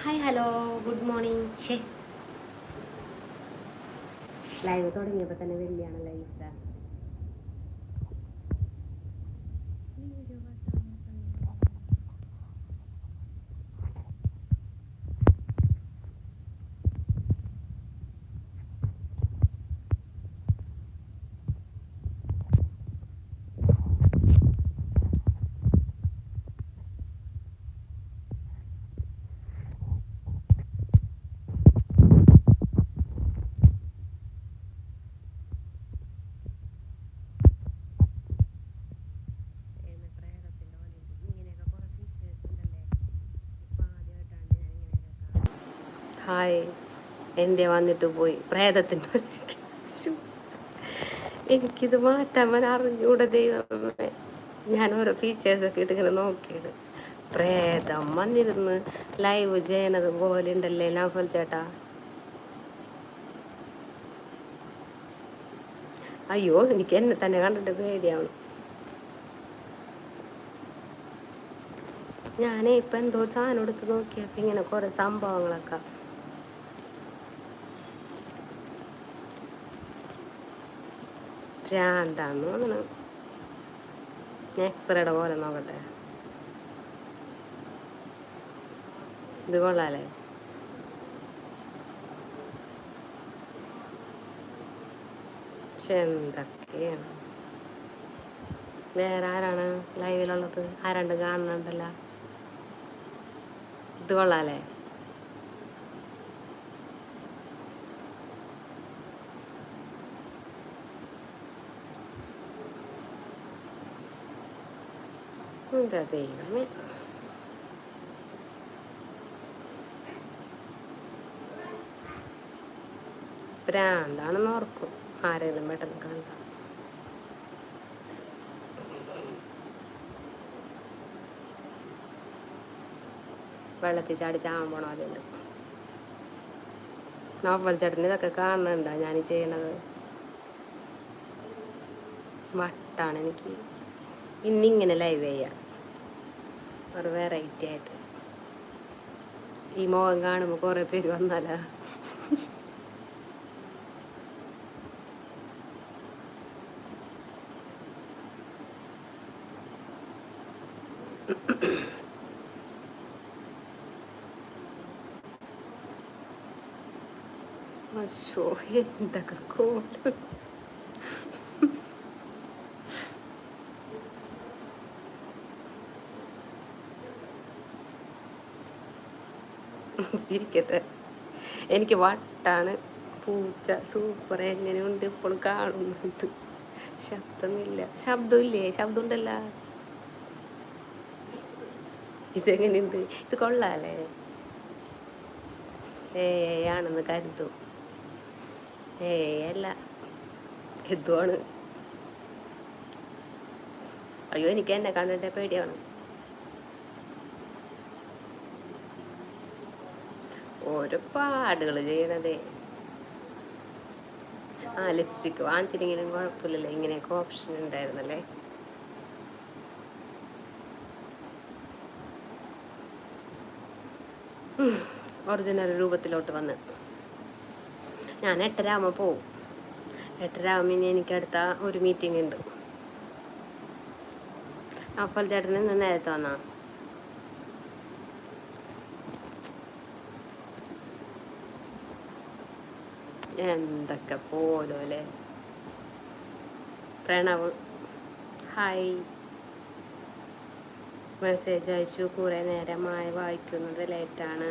Hi hello good morning ഛേ. Live തുടങ്ങിയപ്പോൾ തന്നെ വെള്ളിയാണ് ഈസ്റ്റർ ഹായ്. എന്തേ വന്നിട്ട് പോയി? പ്രേതത്തിന്റെ. എനിക്കിത് മാറ്റാൻ അവൻ അറിഞ്ഞൂടെ ദൈവമേ. ഞാൻ ഓരോ ഫീച്ചേഴ്സൊക്കെ ഇട്ട് ഇങ്ങനെ നോക്കിയത് പ്രേതം വന്നിരുന്ന് ലൈവ് ചെയ്യണത് പോലെ ഉണ്ടല്ലേ ലാഫൽ ചേട്ടാ? അയ്യോ എനിക്ക് എന്നെ തന്നെ കണ്ടിട്ട് പേടിയാവണം. ഞാനേ ഇപ്പൊ എന്തോ സാധനം എടുത്ത് നോക്കിയപ്പോ ഇങ്ങനെ കുറെ സംഭവങ്ങളൊക്കെ ഭ്രാന്താന്ന് തോന്നണ എക്സ്റേയുടെ പോലെ നോക്കട്ടെ. ഇത് കൊള്ളാലേ പക്ഷെ എന്തൊക്കെയാണ്? വേറെ ആരാണ് ലൈവിലുള്ളത് ആരാണ്ട് കാണുന്നുണ്ടല്ലോ? ഇത് കൊള്ളാലേ എന്റെ ദൈവമേ ഭ്രാന്താണെന്ന് ഓർക്കും. ആരെങ്കിലും പെട്ടെന്ന് കണ്ട. വെള്ളത്തിൽ ചാടി ചാവാൻ പോണോ അതുണ്ട് നോവൽ ചേട്ടന് ഇതൊക്കെ കാണുന്നുണ്ടോ? ഞാൻ ചെയ്യണത്. വട്ടാണ് എനിക്ക്. ഇന്നിങ്ങനെ ലൈവ് ചെയ്യാം ഒരു വെറൈറ്റി ആയിട്ട്. ഈ മുഖം കാണുമ്പോൾ കുറേ പേര് വന്നാലാ. അശോ എന്തൊക്കെ കോലം ഇരിക്കട്ടെ. എനിക്ക് വട്ടാണ്. പൂച്ച സൂപ്പർ എങ്ങനെയുണ്ട്? ഇപ്പോൾ കാണുന്നുണ്ട്. ശബ്ദമില്ല. ശബ്ദമില്ലേ? ശബ്ദം ഉണ്ടല്ല ഇതെങ്ങനെയുണ്ട്? ഇത് കൊള്ളാലേ ഏ ആണെന്ന് കരുതും. ഏ അല്ല. എന്തുവാണ്? അയ്യോ എനിക്ക് എന്നെ കണ്ടിട്ട് പേടിയാണ്. ഓരോ പാടുകൾ ചെയ്യണതേ. ആ ലിപ്സ്റ്റിക്ക് വാങ്ങിച്ചില്ലെങ്കിലും കുഴപ്പമില്ലല്ലോ. ഇങ്ങനെയൊക്കെ ഓപ്ഷൻ ഉണ്ടായിരുന്നല്ലേ? ഒറിജിനൽ രൂപത്തിലോട്ട് വന്ന്. ഞാൻ എട്ടരാകുമ്പോൾ പോവും. എട്ടരാകുമ്പോൾ ഇനി എനിക്ക് അടുത്ത ഒരു മീറ്റിംഗ് ഉണ്ട്. അഫൽ ചേട്ടൻ ഇന്ന് നേരത്തെ വന്നാ? എന്തൊക്കെ പോലോ അല്ലേ? പ്രണവ് ഹായ്. മെസ്സേജ് അയച്ചു. കുറേ നേരമായി വായിക്കുന്നത് ലേറ്റാണ്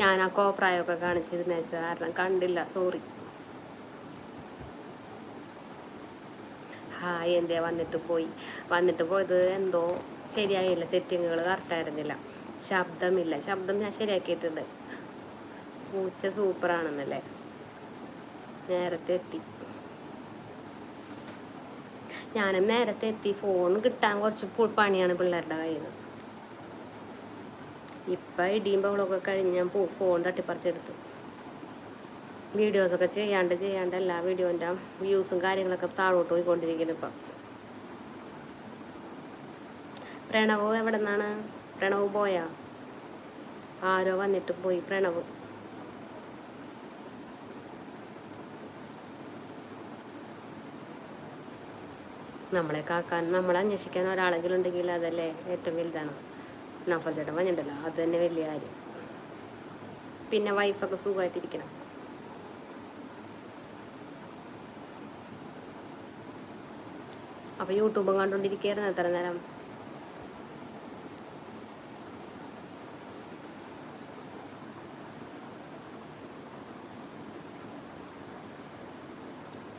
ഞാൻ ആ കോപ്രായമൊക്കെ കാണിച്ചിരുന്ന കാരണം കണ്ടില്ല. സോറി ഹായ് എന്തേ വന്നിട്ട് പോയി? വന്നിട്ട് പോയത് എന്തോ ശരിയായില്ല. സെറ്റിങ്ങുകൾ കറക്റ്റായിരുന്നില്ല ശബ്ദമില്ല. ശബ്ദം ഞാൻ ശരിയാക്കിയിട്ടുണ്ട്. പൂച്ച സൂപ്പറാണെന്നല്ലേ നേരത്തെ എത്തി. ഞാനും നേരത്തെ എത്തി. ഫോൺ കിട്ടാൻ കുറച്ച് പണിയാണ് പിള്ളേരുടെ കയ്യിൽ നിന്ന്. ഇപ്പം ഇടിയും ബഹളമൊക്കെ കഴിഞ്ഞ് ഞാൻ ഫോൺ തട്ടിപ്പറിച്ചെടുത്തു. വീഡിയോസൊക്കെ ചെയ്യാണ്ട് ചെയ്യാണ്ട് എല്ലാ വീഡിയോന്റെ വ്യൂസും കാര്യങ്ങളൊക്കെ താഴോട്ട് പോയിക്കൊണ്ടിരിക്കുന്നു ഇപ്പം. പ്രണവ് എവിടെ നിന്നാണ് പ്രണവ് പോയാ? ആരോ വന്നിട്ട് പോയി പ്രണവ്. നമ്മളെ കാക്കാൻ നമ്മളെ അന്വേഷിക്കാൻ ഒരാളെങ്കിലും ഉണ്ടെങ്കിൽ അതല്ലേ ഏറ്റവും വലുതാണ്. നഫൽ ചേട്ടൻ പറഞ്ഞിട്ടല്ലോ അത് തന്നെ വലിയ കാര്യം. പിന്നെ വൈഫൊക്കെ സുഖമായിട്ടിരിക്കണം. അപ്പൊ യൂട്യൂബും കണ്ടോണ്ടിരിക്കുകയായിരുന്നു എത്ര നേരം.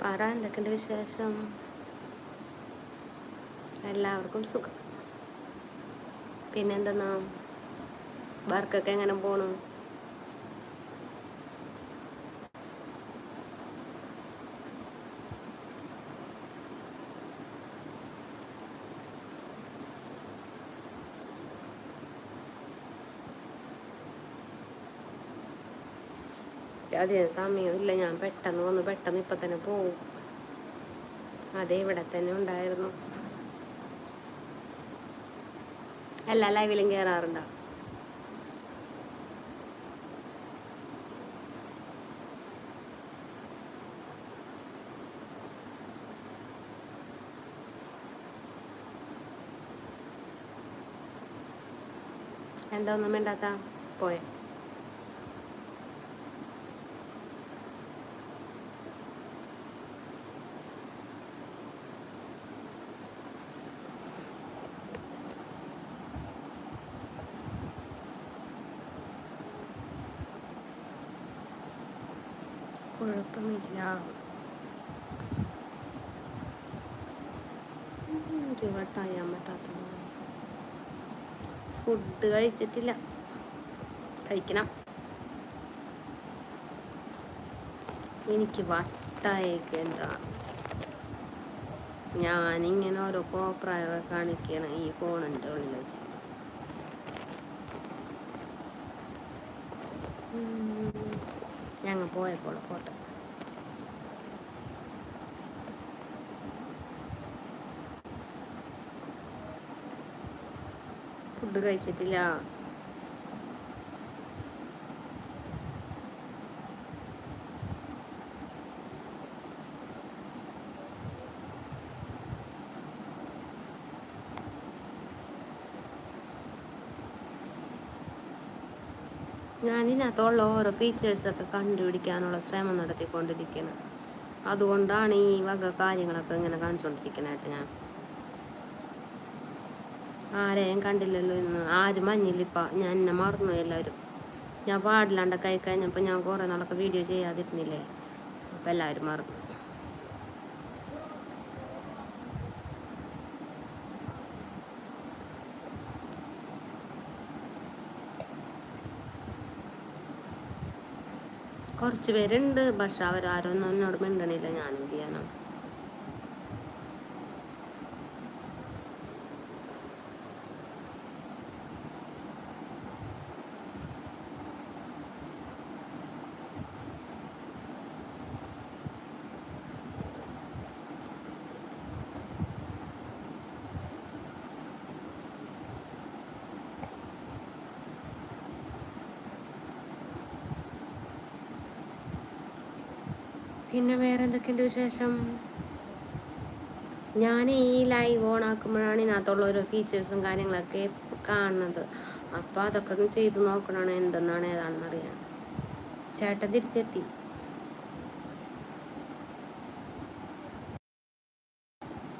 പറ എന്തൊക്കെയുണ്ട് വിശേഷം? എല്ലാവർക്കും സുഖം. പിന്നെന്തെന്നാ? വർക്കൊക്കെ എങ്ങനെ പോണു? അധികം സമയമില്ല. ഞാൻ പെട്ടെന്ന് വന്ന്. പെട്ടെന്ന് ഇപ്പം തന്നെ പോവും. അതെ ഇവിടെ തന്നെ ഉണ്ടായിരുന്നു. എല്ലാ ലൈവിലും കയറാറുണ്ടോ എന്താ ഒന്നും വേണ്ടാത്ത പോയെ. കുഴപ്പമില്ല. എനിക്ക് പറ്റാത്ത ഫുഡ് കഴിച്ചിട്ടില്ല. കഴിക്കണം. എനിക്ക് വട്ടായിക്കേണ്ട ഞാനിങ്ങനെ ഓരോ കോപ്രായൊക്കെ കാണിക്കണം ഈ ഫോണിന്റെ ഉള്ളിൽ വെച്ച്. ഞങ്ങൾ പോയപ്പോൾ ഫോട്ടോ ഫുഡ് കഴിച്ചിട്ടില്ല. ഞാൻ ഇതിനകത്തുള്ള ഓരോ ഫീച്ചേഴ്സൊക്കെ കണ്ടുപിടിക്കാനുള്ള ശ്രമം നടത്തിക്കൊണ്ടിരിക്കുന്നത് അതുകൊണ്ടാണ് ഈ വക കാര്യങ്ങളൊക്കെ ഇങ്ങനെ കാണിച്ചുകൊണ്ടിരിക്കുന്നതായിട്ട് ഞാൻ. ആരെയും കണ്ടില്ലല്ലോ ഇന്ന്. ആരും മഞ്ഞില്ലിപ്പ ഞാൻ എന്നെ മറന്നു എല്ലാവരും. ഞാൻ പാടില്ലാണ്ടൊക്കെ ആയി കഴിഞ്ഞപ്പോൾ ഞാൻ കുറേ നാളൊക്കെ വീഡിയോ ചെയ്യാതിരുന്നില്ലേ? അപ്പം എല്ലാവരും മറന്നു. കുറച്ച് പേരുണ്ട് പക്ഷെ അവരാരൊന്നും എന്നോട് മിണ്ടണില്ല. ഞാൻ എന്ത് ചെയ്യാനാണ് പിന്നെ വേറെ എന്തൊക്കെയുണ്ട് വിശേഷം? ഞാൻ ഈ ലൈവ് ഓൺ ആക്കുമ്പോഴാണ് ഇതിനകത്തുള്ള ഓരോ ഫീച്ചേഴ്സും കാര്യങ്ങളൊക്കെ കാണുന്നത്. അപ്പോൾ അതൊക്കെ ഒന്ന് ചെയ്ത് നോക്കണമാണ് എന്തെന്നാണ് ഏതാണെന്ന് അറിയാൻ ചേട്ടൻ തിരിച്ചെത്തി.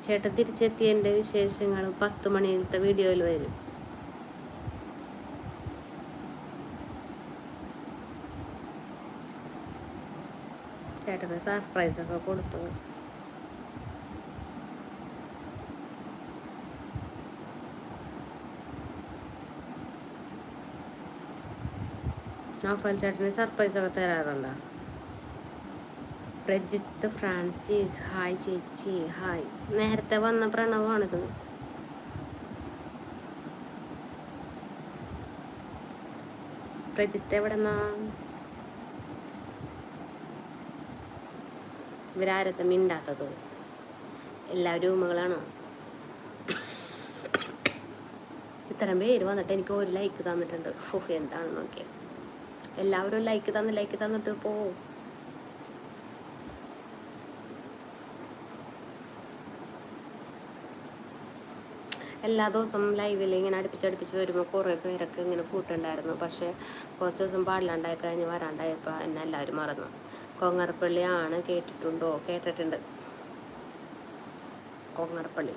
ചേട്ടൻ തിരിച്ചെത്തിയതിന്റെ വിശേഷങ്ങൾ പത്ത് മണിയിലത്തെ വീഡിയോയിൽ വരും. ചേട്ടന് സർപ്രൈസൊക്കെ കൊടുത്തു. നൗഫൽ ചേട്ടന് സർപ്രൈസൊക്കെ തരാറുണ്ട? പ്രജിത്ത് ഫ്രാൻസിസ് ഹായ് ചേച്ചി ഹായ്. നേരത്തെ വന്ന പ്രണവാണിത്. പ്രജിത്ത് എവിടെന്നാ? ഇവരാരത്തെ മിണ്ടാത്തത്? എല്ലാവരും റൂമുകളാണ്? ഇത്രയും പേര് വന്നിട്ട് എനിക്ക് ഒരു ലൈക്ക് തന്നിട്ടുണ്ട്. ഫുഫ് എന്താണ് നോക്കിയ? എല്ലാവരും ലൈക്ക് തന്ന് ലൈക്ക് തന്നിട്ട് പോ. എല്ലാ ദിവസവും ലൈവിൽ ഇങ്ങനെ അടുപ്പിച്ചടുപ്പിച്ച് വരുമ്പോൾ കുറേ പേരൊക്കെ ഇങ്ങനെ കൂട്ടുണ്ടായിരുന്നു. പക്ഷേ കുറച്ച് ദിവസം പാടില്ലാണ്ടായി കഴിഞ്ഞ് വരാണ്ടായപ്പോൾ എന്നെ എല്ലാവരും മറന്നു. കൊങ്ങറപ്പള്ളി ആണ് കേട്ടിട്ടുണ്ടോ? കേട്ടിട്ടുണ്ട്. കൊങ്ങറപ്പള്ളി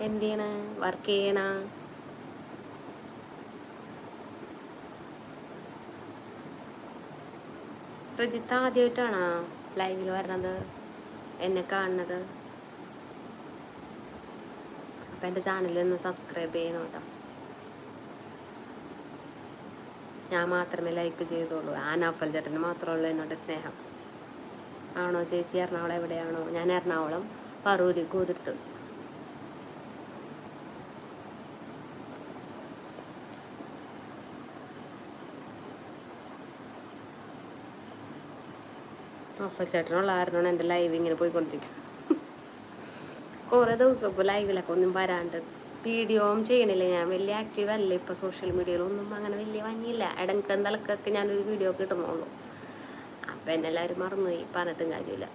എന്ത് ചെയ്യണ വർക്ക് ചെയ്യണ? പ്രജിത്ത് ആദ്യമായിട്ടാണോ ലൈവിൽ വരണത്? എന്നെ കാണുന്നത്? അപ്പം എന്റെ ചാനലിൽ ഒന്ന് സബ്സ്ക്രൈബ് ചെയ്യണം കേട്ടോ. ഞാൻ മാത്രമേ ലൈക്ക് ചെയ്തോളൂ ആ നഫൽ ചേട്ടന് മാത്രമേ ഉള്ളൂ എന്നോട് സ്നേഹം. ആണോ ചേച്ചി? എറണാകുളം എവിടെയാണോ? ഞാൻ എറണാകുളം പറൂര് കൂതിർത്ത്. ആഫൽ ചേട്ടനുള്ള കാരണമാണ് എന്റെ ലൈവ് ഇങ്ങനെ പോയിക്കൊണ്ടിരിക്കുന്നത്. കുറേ ദിവസം ഇപ്പോൾ ലൈവിലൊക്കെ ഒന്നും വരാണ്ട്. വീഡിയോയും ചെയ്യണില്ല. ഞാൻ വലിയ ആക്റ്റീവ് അല്ല ഇപ്പോൾ സോഷ്യൽ മീഡിയയിലൊന്നും അങ്ങനെ വലിയ വന്നില്ല. ഇടയ്ക്ക് നിലക്കൊക്കെ ഞാനൊരു വീഡിയോ കിട്ടുന്നുള്ളൂ അപ്പം എന്നെ എല്ലാവരും മറന്നുപോയി. പറഞ്ഞിട്ടും കാര്യമില്ല.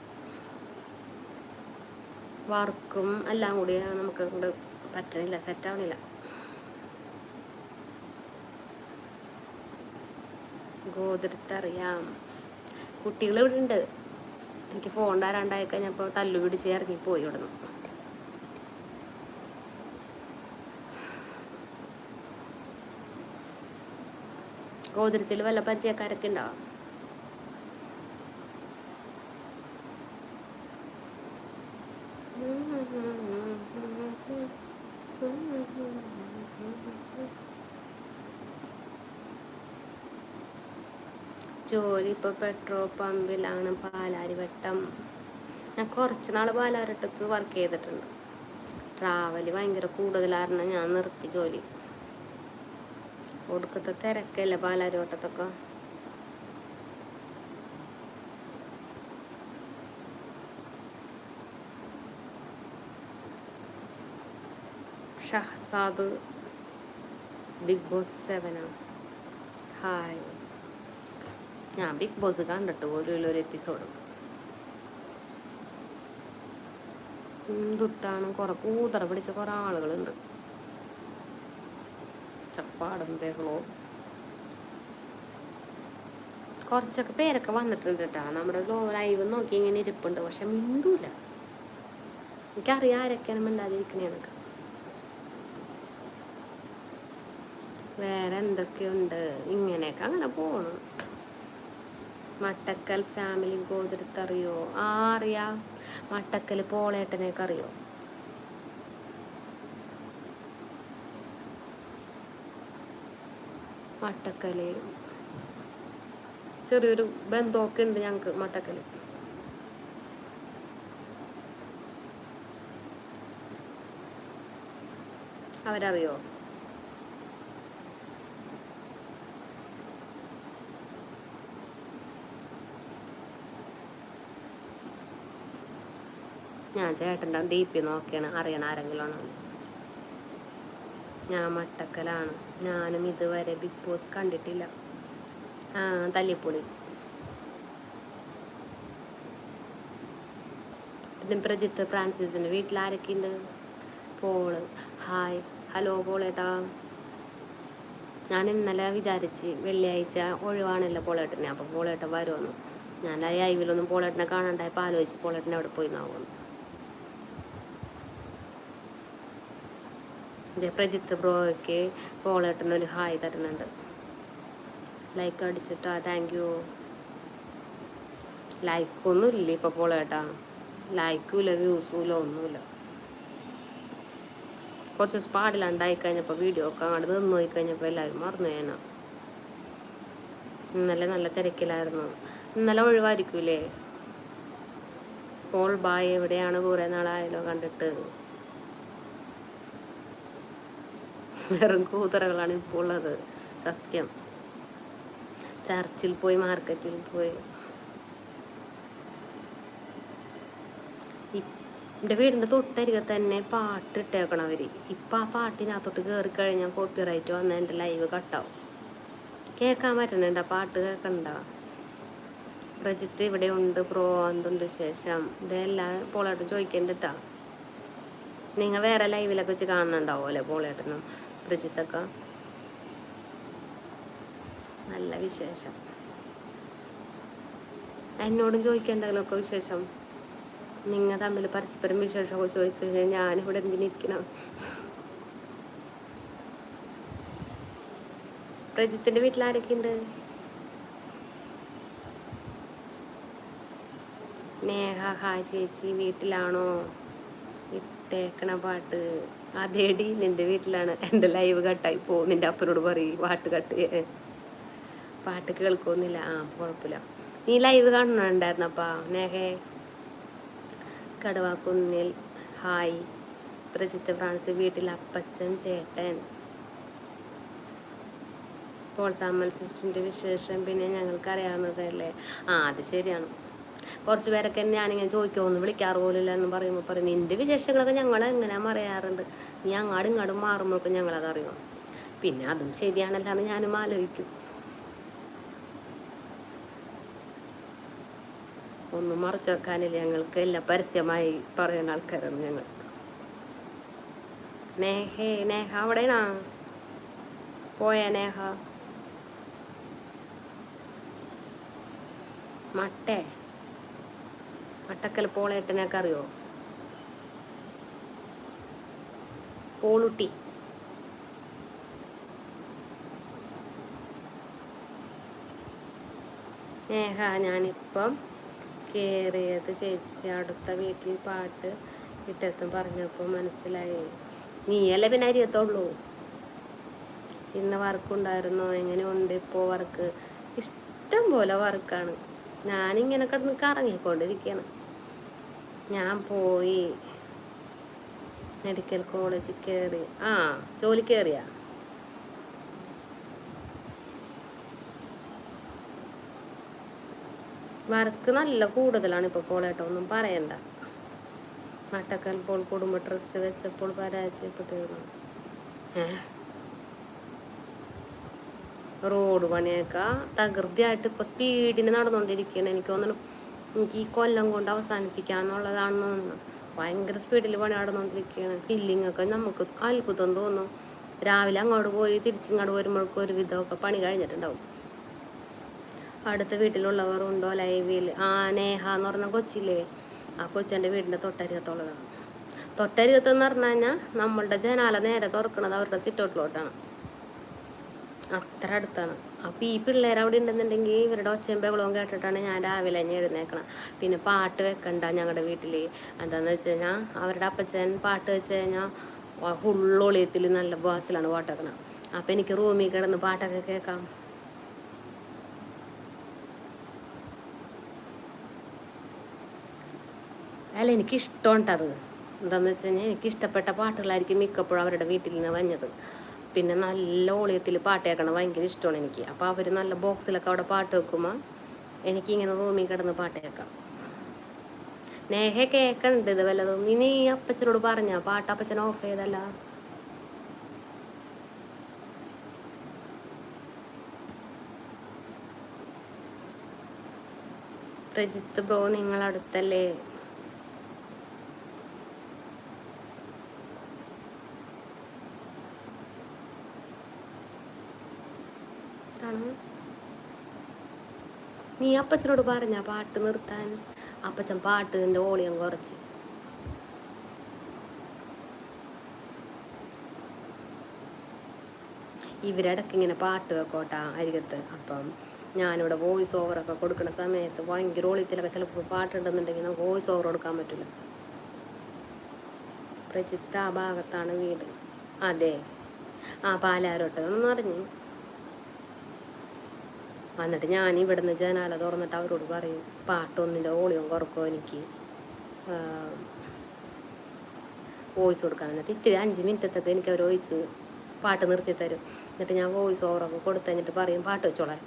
വർക്കും എല്ലാം കൂടി നമുക്ക് കൊണ്ട് പറ്റണില്ല. സെറ്റാവണില്ല ഗോതിരത്തറിയാം കുട്ടികൾ ഇവിടെ ഉണ്ട് എനിക്ക് ഫോൺ തരാണ്ടായി കഴിഞ്ഞപ്പോൾ തല്ലു പിടിച്ച് ഇറങ്ങിപ്പോയി ഇവിടെ ഗോതിരത്തിൽ വല്ല പരിചയക്കാരൊക്കെ ഉണ്ടാവാം ജോലി ഇപ്പോൾ പെട്രോൾ പമ്പിലാണ് പാലാരിവട്ടം. ഞാൻ കുറച്ച് നാൾ പാലാരിട്ടത്ത് വർക്ക് ചെയ്തിട്ടുണ്ട്. ട്രാവൽ ഭയങ്കര കൂടുതലായിരുന്നു ഞാൻ നിർത്തി ജോലി. ഒടുക്കത്തെ തിരക്കല്ലേ പാലാരിവട്ടത്തൊക്കെ? ഷഹസാദ് ബിഗ് ബോസ് സെവനാണ് ഹായ്. ഞാൻ ബിഗ് ബോസ് കണ്ടിട്ട് പോലും ഒരു എപ്പിസോഡ്. എന്തുട്ടാണ് കുറെ കൂതറ പിടിച്ച കുറെ ആളുകളുണ്ട്. ചപ്പാടും ബഹളവും. കുറച്ചൊക്കെ പേരൊക്കെ വന്നിട്ടുണ്ട് കേട്ടോ. നമ്മുടെ ലൈവ് നോക്കി ഇങ്ങനെ ഇരിപ്പുണ്ട്. പക്ഷെ മിണ്ടൂല. എനിക്കറിയാം ആരൊക്കെയാണ് മിണ്ടാതിരിക്കണേന്നൊക്കെ. വേറെ എന്തൊക്കെയുണ്ട്? ഇങ്ങനെയൊക്കെ അങ്ങനെ പോണു. മട്ടക്കൽ ഫാമിലി ഗോതിരത്തറിയോ ആ അറിയാം. മട്ടക്കൽ പോളേട്ടനെയൊക്കെ അറിയോ? മട്ടക്കൽ. ചെറിയൊരു ബന്ധമൊക്കെ ഉണ്ട് ഞങ്ങൾക്ക് മട്ടക്കൽ. അവരറിയോ? ഞാൻ ചേട്ടന്റെ ഡി പി നോക്കിയാണ് അറിയണ ആരെങ്കിലും ആണോ ഞാൻ മട്ടക്കലാണ്. ഞാനും ഇതുവരെ ബിഗ് ബോസ് കണ്ടിട്ടില്ല. ആ തല്ലിപ്പൊളി. പിന്നെ പ്രജിത്ത് ഫ്രാൻസിസിന്റെ വീട്ടിൽ ആരൊക്കെ ഉണ്ട് പോൾ. Hi hello പോളേട്ടാ. ഞാൻ ഇന്നലെ വിചാരിച്ച് വെള്ളിയാഴ്ച ഒഴിവാണല്ലോ പോളേട്ടനെ. അപ്പോൾ പോളേട്ടൻ വരുമെന്ന്. ഞാൻ ലൈവിലൊന്നും പോളേട്ടനെ കാണണ്ടായപ്പോൾ ആലോചിച്ച് പോളേട്ടനെ അവിടെ പോയി നാവുന്നു ഇത് പ്രജിത്ത് ബ്രോയ്ക്ക് പോളേട്ടനൊരു ഹായ് തരുന്നുണ്ട്. ലൈക്ക് അടിച്ചിട്ടാ താങ്ക് യു ലൈക്കൊന്നും ഇല്ല ഇപ്പൊ പോളേട്ടാ. ലൈക്കുമില്ല വ്യൂസുമില്ല ഒന്നുമില്ല കുറച്ച് സ്പാടിലുണ്ടായി കഴിഞ്ഞപ്പോൾ വീഡിയോ ഒക്കെ അങ്ങോട്ട് നിന്ന് പോയി കഴിഞ്ഞപ്പോൾ എല്ലാവരും മറന്നു ഞാനാ ഇന്നലെ നല്ല തിരക്കിലായിരുന്നു. ഇന്നലെ ഒഴിവായിരിക്കൂലേ? പോൾ ബായ് എവിടെയാണ്? കുറേ നാളായാലോ കണ്ടിട്ട്. വെറും കൂതറകളാണ് ഇപ്പോൾ ഉള്ളത്. സത്യം. ചർച്ചിൽ പോയി മാർക്കറ്റിൽ പോയി. എന്റെ വീടിന്റെ തൊട്ടരികെ തന്നെ പാട്ട് ഇട്ടേക്കണം അവർ ഇപ്പം ആ പാട്ടിനകത്തോട്ട് കയറി കഴിഞ്ഞാൽ കോപ്പി റൈറ്റ് വന്നാൽ എന്റെ ലൈവ് കട്ടാവും കേൾക്കാൻ പറ്റുന്നുണ്ട്? പാട്ട് കേൾക്കണ്ട? പ്രജിത്ത് ഇവിടെ ഉണ്ട് പ്രോ എന്തുണ്ട് വിശേഷം? ഇതെല്ലാം പോളേട്ടൻ ചോദിക്കണ്ടിട്ടാ. നിങ്ങൾ വേറെ ലൈവിലൊക്കെ വെച്ച് കാണുന്നുണ്ടാവുമല്ലേ പോളേട്ടനും. പ്രജിത്തൊക്കെ നല്ല വിശേഷം. എന്നോടും ചോദിക്കാൻ എന്തെങ്കിലുമൊക്കെ വിശേഷം. നിങ്ങൾ തമ്മിൽ പരസ്പരം വിശേഷമൊക്കെ ചോദിച്ചു കഴിഞ്ഞാൽ ഞാനിവിടെ എന്തിനിരിക്കണം? പ്രജിത്തിന്റെ വീട്ടിൽ ആരൊക്കെയുണ്ട് നേഹ ഹാ ചേച്ചി വീട്ടിലാണോ? ഇട്ടേക്കണ പാട്ട്. അതേടി നിന്റെ വീട്ടിലാണ് എന്റെ ലൈവ് കട്ടായി പോ നിന്റെ അപ്പനോട് പറയും പാട്ട് കട്ട് പാട്ട് കേൾക്കൊന്നില്ല. ആ കുഴപ്പമില്ല. നീ ലൈവ് കാണണുണ്ടായിരുന്നപ്പാ നേഹേ കടവാക്കുന്നിൽ ഹായ്. പ്രജിത്ത് ഫ്രാൻസ് വീട്ടിൽ അപ്പച്ചൻ ചേട്ടൻ. പോൾസാമൽ സിസ്റ്റിന്റെ വിശേഷം പിന്നെ ഞങ്ങൾക്ക് അറിയാവുന്നതല്ലേ ആ അത് ശരിയാണ്. കുറച്ച് പേരൊക്കെ ഞാനിങ്ങനെ ചോദിക്കുമോ വിളിക്കാറ് പോലില്ല എന്ന് പറയുമ്പോൾ പറയും നിന്റെ വിശേഷങ്ങളൊക്കെ ഞങ്ങൾ എങ്ങനെ പറയാറുണ്ട്. നീ അങ്ങാടും ഇങ്ങാടും മാറുമ്പോഴൊക്കെ ഞങ്ങളത് അറിയും പിന്നെ അതും ശരിയാണല്ലാന്ന് ഞാനും ആലോചിക്കും. ഒന്നും മറച്ചു വെക്കാനില്ല ഞങ്ങൾക്ക്. എല്ലാം പരസ്യമായി പറയുന്ന ആൾക്കാരാണ് ഞങ്ങൾ. നേഹേ നേഹ അവിടെയാണോ? പോയ നേഹ? മട്ടേ? മട്ടക്കൽ പോളേട്ടനൊക്കെ അറിയോ? പോളുട്ടി. സ്നേഹ ഞാനിപ്പം കയറിയത് ചേച്ചി അടുത്ത വീട്ടിൽ പാട്ട് ഇട്ടെത്തും പറഞ്ഞപ്പോൾ മനസ്സിലായി. നീയല്ലേ പിന്നെ അരിയത്തുള്ളൂ? ഇന്ന് വർക്കുണ്ടായിരുന്നോ എങ്ങനെയുണ്ട് ഇപ്പോൾ വർക്ക്? ഇഷ്ടം പോലെ വർക്കാണ്. ഞാനിങ്ങനെ കിടന്ന് കറങ്ങിക്കൊണ്ടിരിക്കുകയാണ് ഞാൻ പോയി മെഡിക്കൽ കോളേജിൽ കയറി ആ ജോലി കയറിയാ വർക്ക് നല്ല കൂടുതലാണ് ഇപ്പോൾ പോളേട്ടോ ഒന്നും പറയണ്ട. മട്ടക്കൽ പോൾ കുടുംബ ട്രസ്റ്റ് വെച്ചപ്പോൾ പരാജയപ്പെട്ടിരുന്നു. റോഡ് പണിയൊക്കെ തകൃതിയായിട്ട് ഇപ്പോൾ സ്പീഡിന് നടന്നുകൊണ്ടിരിക്കുകയാണ് എനിക്ക് തോന്നുന്നു എനിക്ക് ഈ കൊല്ലം കൊണ്ട് അവസാനിപ്പിക്കാന്നുള്ളതാണെന്ന് തോന്നുന്നു. ഭയങ്കര സ്പീഡിൽ പണി നടന്നുകൊണ്ടിരിക്കുകയാണ് ഫില്ലിംഗ് ഒക്കെ നമുക്ക് അത്ഭുതം തോന്നും. രാവിലെ അങ്ങോട്ട് പോയി തിരിച്ചിങ്ങോട്ട് വരുമ്പോഴേക്കും ഒരു വിധമൊക്കെ പണി കഴിഞ്ഞിട്ടുണ്ടാവും. അടുത്ത വീട്ടിലുള്ളവർ ഉണ്ടോ ലൈവിൽ ആ നേഹ എന്ന് പറഞ്ഞ കൊച്ചില്ലേ? ആ കൊച്ചന്റെ വീടിന്റെ തൊട്ടരികത്തുള്ളതാണ്. തൊട്ടരികത്തെന്ന് പറഞ്ഞു കഴിഞ്ഞാൽ നമ്മളുടെ ജനാല നേരെ തുറക്കുന്നത് അവരുടെ സിറ്റൗട്ടിലോട്ടാണ് അത്ര അടുത്താണ്. അപ്പം ഈ പിള്ളേർ അവിടെ ഉണ്ടെന്നുണ്ടെങ്കിൽ ഇവരുടെ ഒച്ചയും ബഹളവും കേട്ടിട്ടാണ് ഞാൻ രാവിലെ തന്നെ എഴുന്നേക്കണം. പിന്നെ പാട്ട് വെക്കണ്ട ഞങ്ങളുടെ വീട്ടിൽ എന്താണെന്ന് വെച്ച് കഴിഞ്ഞാൽ അവരുടെ അപ്പച്ചൻ പാട്ട് വെച്ച് കഴിഞ്ഞാൽ ഫുള്ളൊളിയത്തിൽ നല്ല ബാസിലാണ് പാട്ട് വെക്കണം. അപ്പം എനിക്ക് റൂമിൽ കിടന്ന് പാട്ടൊക്കെ കേൾക്കാം. അല്ല എനിക്ക് ഇഷ്ടമുണ്ട് അത് എന്താണെന്ന് വെച്ച് കഴിഞ്ഞാൽ എനിക്ക് ഇഷ്ടപ്പെട്ട പാട്ടുകളായിരിക്കും മിക്കപ്പോഴും അവരുടെ വീട്ടിൽ നിന്ന് വഞ്ഞത് പിന്നെ നല്ല ഓളിയത്തിൽ പാട്ട് കേൾക്കണം ഭയങ്കര ഇഷ്ടമാണ് എനിക്ക്. അപ്പോൾ അവർ നല്ല ബോക്സിലൊക്കെ അവിടെ പാട്ട് വെക്കുമ്പോൾ എനിക്കിങ്ങനെ റൂമിൽ കിടന്ന് പാട്ട് കേൾക്കാം. നേഹ കേൾക്കണ്ട് ഇത് വല്ലതും. ഇനി അപ്പച്ചനോട് പറഞ്ഞ പാട്ട് അപ്പച്ചൻ ഓഫ് ചെയ്തല്ല. പ്രജിത്ത് ബ്രോ നിങ്ങൾ ആണ് നീ അപ്പച്ചനോട് പറഞ്ഞ പാട്ട് നിർത്താൻ. അപ്പച്ചൻ പാട്ടിന്റെ ഓളിയം കുറച്ച്. ഇവരിടയ്ക്ക് ഇങ്ങനെ പാട്ട് വെക്കോട്ടാ അരികത്ത്. അപ്പം ഞാനിവിടെ വോയിസ് ഓവറൊക്കെ കൊടുക്കുന്ന സമയത്ത് ഭയങ്കര ഓളിയത്തിലൊക്കെ ചിലപ്പോൾ പാട്ടുണ്ടെന്നുണ്ടെങ്കിൽ നമുക്ക് വോയിസ് ഓവർ കൊടുക്കാൻ പറ്റില്ല. പ്രചിത്ത ആ ഭാഗത്താണ് വീട്. അതെ. ആ പാലാരോട്ട് എന്ന് പറഞ്ഞു. എന്നിട്ട് ഞാൻ ഇവിടുന്ന് ജനാല തുറന്നിട്ട് അവരോട് പറയും പാട്ടൊന്നിന്റെ ഓളിയും കുറക്കോ എനിക്ക്? വോയിസ് കൊടുക്കാൻ എന്നിട്ട് ഇത്തിരി അഞ്ച് മിനിറ്റത്തൊക്കെ എനിക്ക് അവർ വോയിസ് പാട്ട് നിർത്തി തരും. എന്നിട്ട് ഞാൻ വോയിസ് ഓവറൊക്കെ കൊടുത്തു കഴിഞ്ഞിട്ട് പറയും പാട്ട് വെച്ചോളാൻ.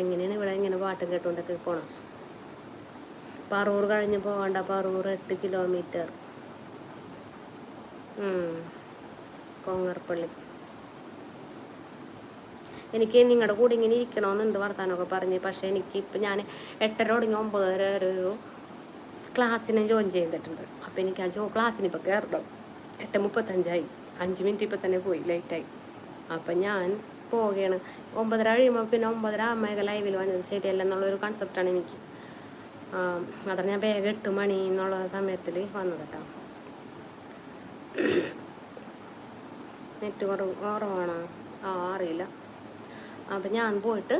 എങ്ങനെയാണ് ഇവിടെ ഇങ്ങനെ പാട്ടും കേട്ടുകൊണ്ടൊക്കെ പോകണം പറൂർ കഴിഞ്ഞ് പോകണ്ട പറൂർ എട്ട് കിലോമീറ്റർ കൊങ്ങർപ്പള്ളി. എനിക്ക് നിങ്ങളുടെ കൂടെ ഇങ്ങനെ ഇരിക്കണമെന്നുണ്ട് വർത്താനമൊക്കെ പറഞ്ഞ്. പക്ഷേ എനിക്ക് ഇപ്പം ഞാൻ എട്ടര തുടങ്ങി ഒമ്പത് വരെ ഒരു ക്ലാസ്സിനെ ജോയിൻ ചെയ്തിട്ടുണ്ട്. അപ്പോൾ എനിക്ക് ആ ജോ ക്ലാസ്സിന് ഇപ്പോൾ കയറണം എട്ട് മുപ്പത്തഞ്ചായി. അഞ്ച് മിനിറ്റ് ഇപ്പം തന്നെ പോയി ലേറ്റായി അപ്പം ഞാൻ പോവുകയാണ് ഒമ്പതര കഴിയുമ്പോൾ പിന്നെ ഒമ്പതര അമ്മയൊക്കെ ലൈവിൽ വന്നത് ശരിയല്ല എന്നുള്ളൊരു കൺസെപ്റ്റാണ് എനിക്ക്. അതാണ് ഞാൻ വേഗം എട്ട് മണി എന്നുള്ള സമയത്തിൽ വന്നത് കേട്ടോ നെറ്റ് കുറവ് കുറവാണോ? ആ അറിയില്ല. അപ്പം ഞാൻ പോയിട്ട്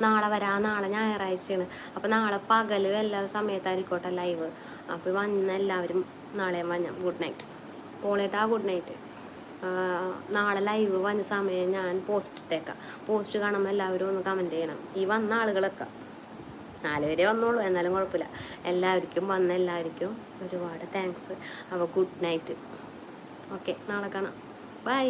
നാളെ വരാ. നാളെ ഞായറാഴ്ചയാണ്. അപ്പം നാളെ പകലും എല്ലാ സമയത്തായിരിക്കോട്ടെ ലൈവ് അപ്പോൾ വന്ന എല്ലാവരും നാളെ വന്ന ഗുഡ് നൈറ്റ് പോളേട്ടാ ഗുഡ് നൈറ്റ് നാളെ ലൈവ് വന്ന സമയം ഞാൻ പോസ്റ്റ് ഇട്ടേക്കാം. പോസ്റ്റ് കാണുമ്പോൾ എല്ലാവരും ഒന്ന് കമന്റ് ചെയ്യണം. ഈ വന്ന ആളുകളൊക്കെ. നാല് പേരെ വന്നോളൂ എന്നാലും കുഴപ്പമില്ല. എല്ലാവർക്കും വന്ന എല്ലാവർക്കും ഒരുപാട് താങ്ക്സ് അപ്പോൾ ഗുഡ് നൈറ്റ് ഓക്കെ നാളെ കാണാം. ബൈ